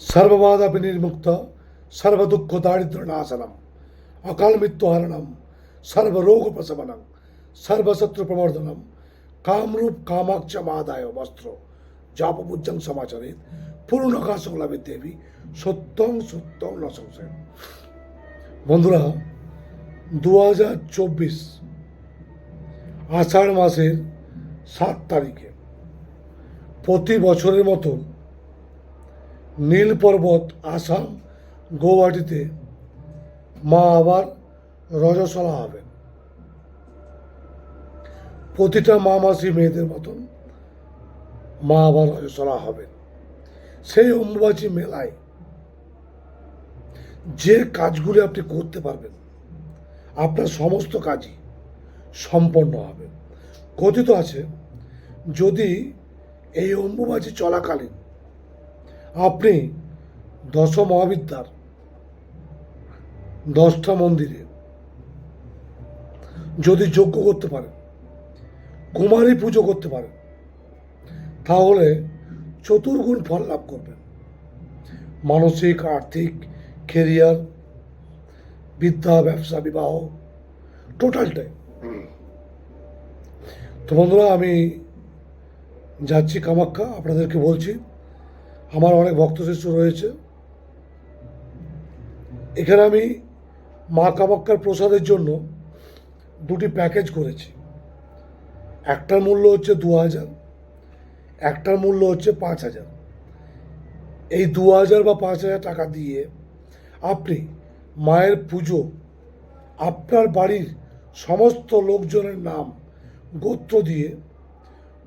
सर्ववाद अभिनिर्मुक्त सर्व दुख दारिद्र नाशनम अकाल मृत्यु हरणम सर्व रोग प्रशमनम सर्व शत्रु प्रवर्धनम कामरूप कामाक्ष महादाय वस्त्र जापबुज्जं समाचरित পূর্ণকাশ লাভের দেবী সত্যং সত্যং ন সংশয় বন্ধুরা দু হাজার চব্বিশ আষাঢ় মাসের সাত তারিখে প্রতি বছরের মতন নীল পর্বত আসাম, গৌহাটিতে মা আবার রজসলা হবেন। প্রতিটা মা মাসি মেয়েদের মতন মা আবার রজসলা হবেন। সেই অম্বুবাচী মেলায় যে কাজগুলি আপনি করতে পারবেন, আপনার সমস্ত কাজই সম্পন্ন হবে। কথিত আছে, যদি এই অম্বুবাচী চলাকালীন আপনি দশ মহাবিদ্যার দশটা মন্দিরে যদি যজ্ঞ করতে পারেন, কুমারী পুজো করতে পারেন, তাহলে চতুর্গুণ ফল লাভ করবেন। মানসিক, আর্থিক কেরিয়ার বিদ্যা, ব্যবসা, বিবাহ টোটালটাই তো বন্ধুরা, আমি যাচ্ছি কামাখ্যা আপনাদেরকে বলছি আমার অনেক ভক্ত শিষ্য রয়েছে। এখানে আমি মা কামাক্কার প্রসাদের জন্য দুটি প্যাকেজ করেছি। একটার মূল্য হচ্ছে দু হাজার একটার মূল্য হচ্ছে পাঁচ হাজার এই দু হাজার বা পাঁচ হাজার টাকা দিয়ে আপনি মায়ের পুজো, আপনার বাড়ির সমস্ত লোকজনের নাম, গোত্র দিয়ে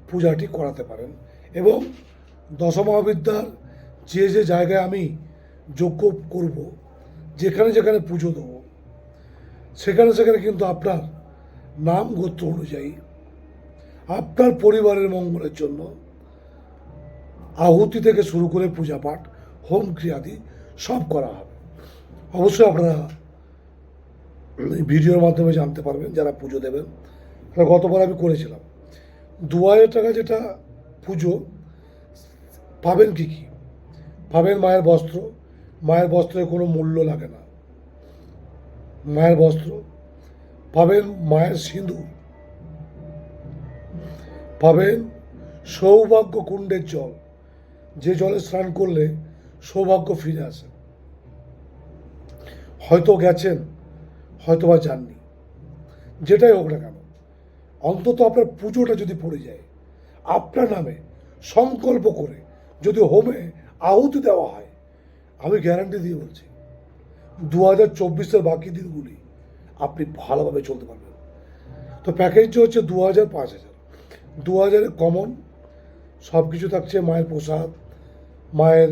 পূজাটি করাতে পারেন এবং দশমহাবিদ্যার যে যে জায়গায় আমি যজ্ঞ করব, যেখানে যেখানে পুজো দেবো, সেখানে সেখানে কিন্তু আপনার নাম গোত্র অনুযায়ী, আপনার পরিবারের মঙ্গলের জন্য আহুতি থেকে শুরু করে পূজা পাঠ হোম ক্রিয়াদি সব করা হবে। অবশ্যই আপনারা ভিডিওর মাধ্যমে জানতে পারবেন যারা পুজো দেবেন। গতবার আমি করেছিলাম। দু হাজার টাকা যেটা পুজো পাবেন কি কি? পাবেন মায়ের বস্ত্র। মায়ের বস্ত্রের কোনো মূল্য লাগে না। মায়ের বস্ত্র। পাবেন মায়ের সিঁদুর। পাবেন সৌভাগ্য কুণ্ডের জল। যে জলে স্নান করলে সৌভাগ্য ফিরে আসে। হয়তো গেছেন হয়তো বা যাননি। যেটাই হোক না কেন, অন্তত আপনার পুজোটা যদি পড়ে যায়, আপনার নামে সংকল্প করে যদি হোমে আহুতি দেওয়া হয়। আমি গ্যারান্টি দিয়ে বলছি দু হাজার চব্বিশের বাকি দিনগুলি আপনি ভালোভাবে চলতে পারবেন। তো প্যাকেজটা হচ্ছে দু হাজার পাঁচ হাজার। দু হাজারে কমন সব কিছু থাকছে মায়ের প্রসাদ, মায়ের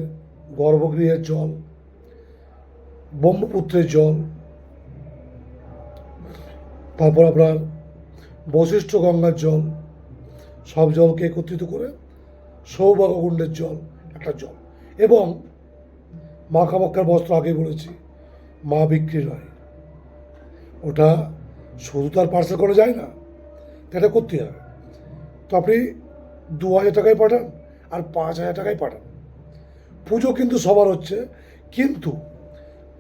গর্ভগৃহের জল, ব্রহ্মপুত্রের জল। তারপর আপনার বশিষ্ঠ গঙ্গার জল, সব জলকে একত্রিত করে সৌভাগ্যকুণ্ডের জল, একটা জল। এবং মা কামাক্ষার বস্ত্র আগে বলেছি, মা বিক্রি নয়। ওটা শুধু তার পার্সেল করা যায় না এটা করতে হবে তো আপনি দু হাজার টাকায় পাঠান আর পাঁচ হাজার টাকায় পাঠান। পুজো কিন্তু সবার হচ্ছে, কিন্তু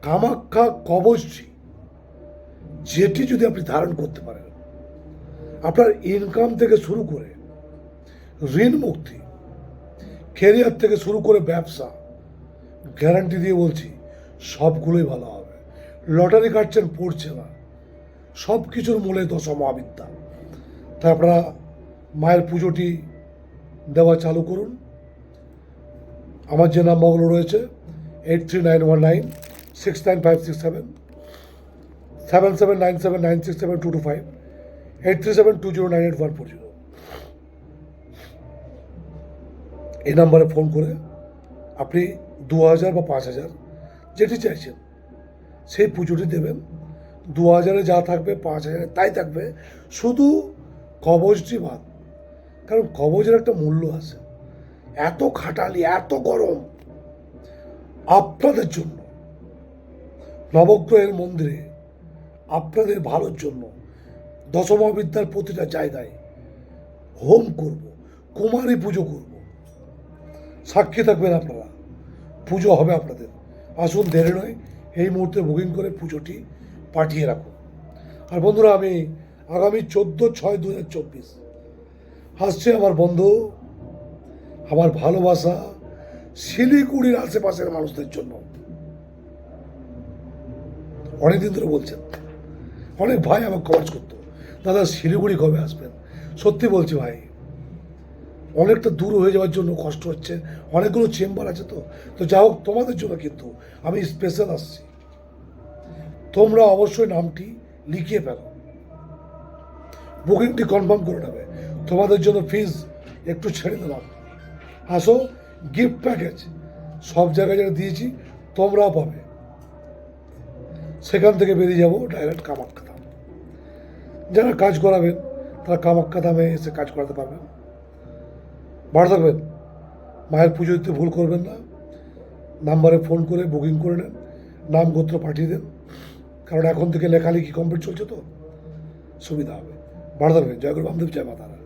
কামাক্ষা কবচটি, যেটি যদি আপনি ধারণ করতে পারেন, আপনার ইনকাম থেকে শুরু করে ঋণ মুক্তি কেরিয়ার থেকে শুরু করে ব্যবসা গ্যারান্টি দিয়ে বলছি, সবগুলোই ভালো হবে। লটারি কাটছেন, পড়ছে না। সব কিছুর মূলে দশ মহাবিদ্যা তাই আপনারা মায়ের পুজোটি দেওয়া চালু করুন। আমার যে নাম্বারগুলো রয়েছে eight three nine one nine six nine five six seven seven seven nine seven nine six seven two two five eight three seven two zero nine eight one four zero এই নাম্বারে ফোন করে আপনি দু হাজার বা পাঁচ হাজার যেটি চাইছেন, সেই পুজোটি দেবেন। দু হাজারে যা থাকবে পাঁচ হাজারে তাই থাকবে। শুধু কবচটি বাদ, কারণ কবচের একটা মূল্য আছে। এত খাটালি, এত গরম আপনাদের জন্য, নবগ্রহের মন্দিরে আপনাদের ভালোর জন্য দশমবিদ্যার প্রতিটা জায়গায় হোম করব, কুমারী পুজো করব। সাক্ষী থাকবেন আপনারা। পুজো হবে আপনাদের। আসুন, দেরি নয়। এই মুহূর্তে বুকিং করে পুজোটি পাঠিয়ে রাখুন। আর বন্ধুরা, আমি আগামী চোদ্দ ছয় দু হাজার চব্বিশ আসছে আমার বন্ধু, আমার ভালোবাসা শিলিগুড়ির আশেপাশের মানুষদের জন্য। অনেকদিন ধরে বলছেন। অনেক ভাই আমাকে কভার করতো, দাদা, শিলিগুড়ি কবে আসবেন? সত্যি বলছি ভাই অনেকটা দূর হয়ে যাওয়ার জন্য কষ্ট হচ্ছে। অনেকগুলো চেম্বার আছে তো। তো যা হোক, তোমাদের জন্য কিন্তু আমি স্পেশাল আসছি। তোমরা অবশ্যই নামটি লিখিয়ে ফেলো। বুকিংটি কনফার্ম করে নেবে। তোমাদের জন্য ফিজ একটু ছেড়ে দিলাম। আসো গিফট প্যাকেজ সব জায়গায় যেটা দিয়েছি, তোমরাও পাবে। সেখান থেকে বেরিয়ে যাব ডাইরেক্ট কামাখ্যা ধাম। যারা কাজ করাবেন, তারা কামাখ্যা ধামে এসে কাজ করাতে পারবেন। ভালো থাকবেন মায়ের পুজো দিতে ভুল করবেন না। নাম্বারে ফোন করে, বুকিং করে নেন। নাম গোত্র পাঠিয়ে দেন। কারণ এখন থেকে লেখালেখি কমপ্লিট চলছে তো। সুবিধা হবে। ভালো থাকবেন জয় গুরু বামদেব, জয় মাতারা